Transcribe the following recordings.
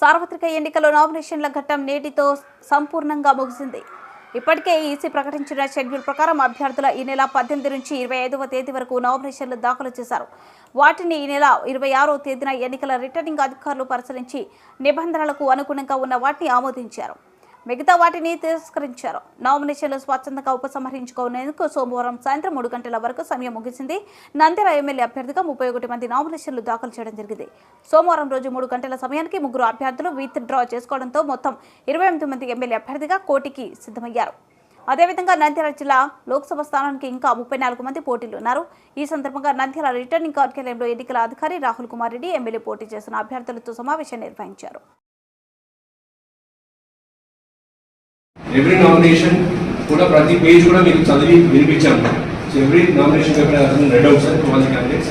సార్వత్రిక ఎన్నికల నామినేషన్ల ఘట్టం నేటితో సంపూర్ణంగా ముగిసింది. ఇప్పటికే ఈసీ ప్రకటించిన షెడ్యూల్ ప్రకారం అభ్యర్థుల ఈ నెల పద్దెనిమిది నుంచి ఇరవై ఐదవ తేదీ వరకు నామినేషన్లు దాఖలు చేశారు. వాటిని ఈ నెల ఇరవై ఆరో తేదీన ఎన్నికల రిటర్నింగ్ అధికారులు పరిశీలించి నిబంధనలకు అనుగుణంగా ఉన్న వాటిని ఆమోదించారు. మిగతా వాటిని తిరస్కరించారు. నామినేషన్లు స్వచ్ఛందంగా ఉపసంహరించుకునేందుకు సోమవారం సాయంత్రం మూడు గంటల వరకు సమయం ముగిసింది. నంద్యాల ఎమ్మెల్యే అభ్యర్థిగా ముప్పై ఒకటి మంది నామినేషన్లు దాఖలు చేయడం జరిగింది. సోమవారం రోజు మూడు గంటల సమయానికి ముగ్గురు అభ్యర్థులు విత్ డ్రా చేసుకోవడంతో మొత్తం ఇరవై ఎనిమిది మంది ఎమ్మెల్యే అభ్యర్థిగా కోటికి సిద్ధమయ్యారు. అదేవిధంగా నంద్యాల జిల్లా లోక్సభ స్థానానికి ఇంకా ముప్పై నాలుగు మంది పోటీలు ఉన్నారు. ఈ సందర్భంగా నంద్యాల రిటర్నింగ్ కార్యాలయంలో ఎన్నికల అధికారి రాహుల్ కుమార్ రెడ్డి ఎమ్మెల్యే పోటీ చేసిన అభ్యర్థులతో సమావేశం నిర్వహించారు. ఎవ్రీ నామినేషన్ కూడా ప్రతి పేజ్ కూడా మీకు చదివి వినిపించాము so every nomination paper read out sir all candidates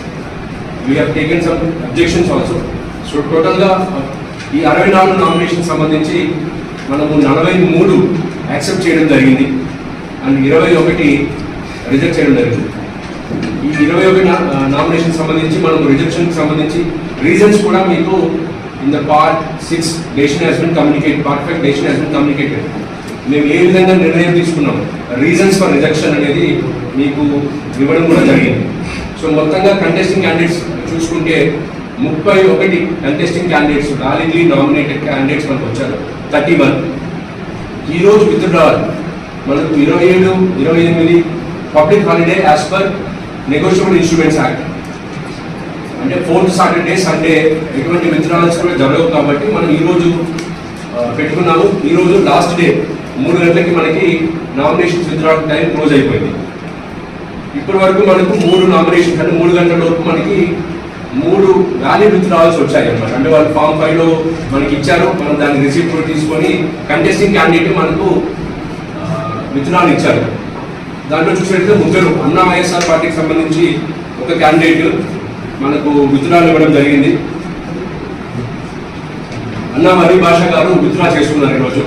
we have taken some objections also so టోటల్గా ఈ అరవై నాలుగు నామినేషన్ సంబంధించి మనము నలభై మూడు యాక్సెప్ట్ చేయడం జరిగింది. అండ్ ఇరవై ఒకటి రిజెక్ట్ చేయడం జరిగింది. ఈ ఇరవై ఒకటి నామినేషన్ సంబంధించి మనం రిజెక్షన్కి సంబంధించి రీజన్స్ కూడా మీకు in the part six decision has been communicate part five has been communicated మేము ఏ విధంగా నిర్ణయం తీసుకున్నాం? రీజన్స్ ఫర్ రిజెక్షన్ అనేది మీకు ఇవ్వడం కూడా జరిగింది. సో మొత్తంగా కంటెస్టింగ్ క్యాండిడేట్స్ చూసుకుంటే ముప్పై ఒకటి contesting candidates validly nominated candidates మనకు వచ్చారు. Thirty one. ఈరోజు విత్డ్రావల్. మనకు ఇరవై ఏడు ఇరవై ఎనిమిది public holiday as per negotiable instruments act అంటే ఫోర్త్ సాటర్డే సండే ఎటువంటి విత్డ్రావల్స్ కూడా జరగవు కాబట్టి మనం ఈరోజు పెట్టుకున్నాము. ఈరోజు లాస్ట్ డే మూడు గంటలకి మనకి నామినేషన్స్ విత్డ్రావల్ టైం క్లోజ్ అయిపోయింది. ఇప్పటి వరకు మనకు మూడు నామినేషన్స్ అంటే మూడు గంటల లోపు మనకి మూడు వ్యాలిడ్ విత్డ్రావల్స్ వచ్చాయి అనమాట అంటే వాళ్ళు ఫామ్ ఫైవ్లో మనకి ఇచ్చారు మనం దాన్ని రిసీప్ట్ కూడా తీసుకొని కంటెస్టింగ్ క్యాండిడేట్ మనకు విత్డ్రావల్ ఇచ్చారు. దాంట్లో చూసినట్లయితే ముగ్గురు అన్నా వైఎస్ఆర్ పార్టీకి సంబంధించి ఒక క్యాండిడేట్ మనకు విత్డ్రావల్ ఇవ్వడం జరిగింది. అన్నా మరి భాష గారు విత్డ్రా చేసుకున్నారు ఈరోజు.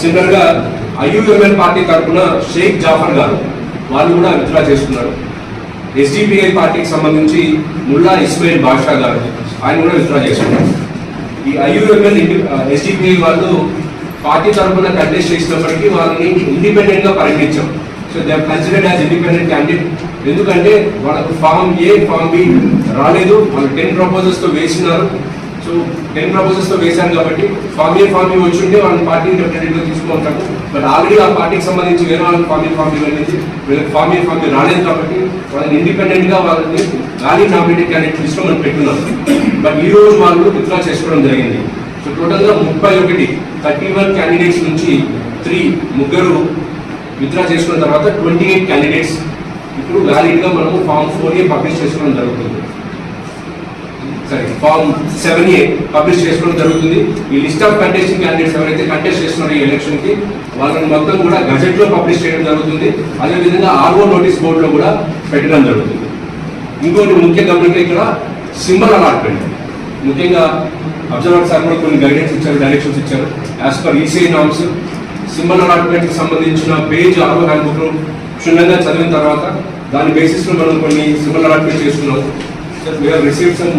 సిమిలర్గా ఐయుఎంఎల్ పార్టీ తరఫున షేక్ జాఫర్ గారు వాళ్ళు కూడా విత్డ్రా చేసుకున్నారు ఎస్డిపిఐ పార్టీకి సంబంధించి ముల్లా ఇస్మాయిల్ బాషా గారు ఆయన కూడా విత్డ్రా చేసుకున్నారు ఈ ఐయుఎంఎల్ ఎస్డిపిఐ వాళ్ళు పార్టీ తరఫున కంటెస్ట్ చేసినప్పటికీ వాళ్ళని ఇండిపెండెంట్గా పరిగణించాం. So they considered as independent candidate ఎందుకంటే వాళ్ళకు ఫామ్ ఏ ఫామ్ బి రాలేదు. వాళ్ళు టెన్ ప్రపోజల్స్తో వేసినారు. సో టెన్ ప్రపోజల్స్తో వేశాను కాబట్టి ఫామ్ ఏ ఫామ్ వచ్చి ఉంటే వాళ్ళని పార్టీ రిప్రజెంటేటివ్గా తీసుకుంటాను బట్ ఆల్రెడీ ఆ పార్టీకి సంబంధించి వేరే వాళ్ళకి ఫామ్ ఏ ఫామ్ బి వెళ్ళింది వీళ్ళకి ఫామ్ ఏ ఫామ్ రాలేదు కాబట్టి వాళ్ళని ఇండిపెండెంట్గా వాళ్ళని గాలి నామినేటెడ్ క్యాండిడేట్ లిస్ట్లో మనం పెట్టున్నాం. బట్ ఈ రోజు వాళ్ళు విత్డ్రా చేసుకోవడం జరిగింది. సో టోటల్గా ముప్పై ఒకటి థర్టీ వన్ క్యాండిడేట్స్ నుంచి త్రీ ముగ్గురు విత్డ్రా చేసుకున్న తర్వాత ట్వంటీ ఎయిట్ క్యాండిడేట్స్ ఇప్పుడు వ్యాలిడ్గా మనము ఫామ్ ఫోర్ ఏ పబ్లిష్ చేసుకోవడం జరుగుతుంది. సరే ఫామ్ సెవెన్ ఏ పబ్లిష్ చేసుకోవడం జరుగుతుంది. ఈ లిస్ట్ ఆఫ్ కంటెస్టింగ్ క్యాండిడేట్స్ ఎవరైతే కంటెస్ట్ చేస్తున్నారో ఈ ఎలక్షన్కి వాళ్ళని మొత్తం కూడా గజెట్లో పబ్లిష్ చేయడం జరుగుతుంది. అదేవిధంగా ఆర్ఓ నోటీస్ బోర్డులో కూడా పెట్టడం జరుగుతుంది. ఇంకోటి ముఖ్య గమనిక ఇక్కడ సింబల్ అలాట్మెంట్ ముఖ్యంగా అబ్జర్వర్ సార్ కూడా కొన్ని గైడెన్స్ ఇచ్చారు డైరెక్షన్స్ ఇచ్చారు. As per ECI norms symbol అలాట్మెంట్కి సంబంధించిన పేజ్ ఆర్ఓ హ్యాండ్బుక్ను క్షుణ్ణంగా చదివిన తర్వాత దాని బేసిస్లో మనం కొన్ని సింబల్ అలాట్మెంట్ చేస్తున్నాం. Sir we have receive some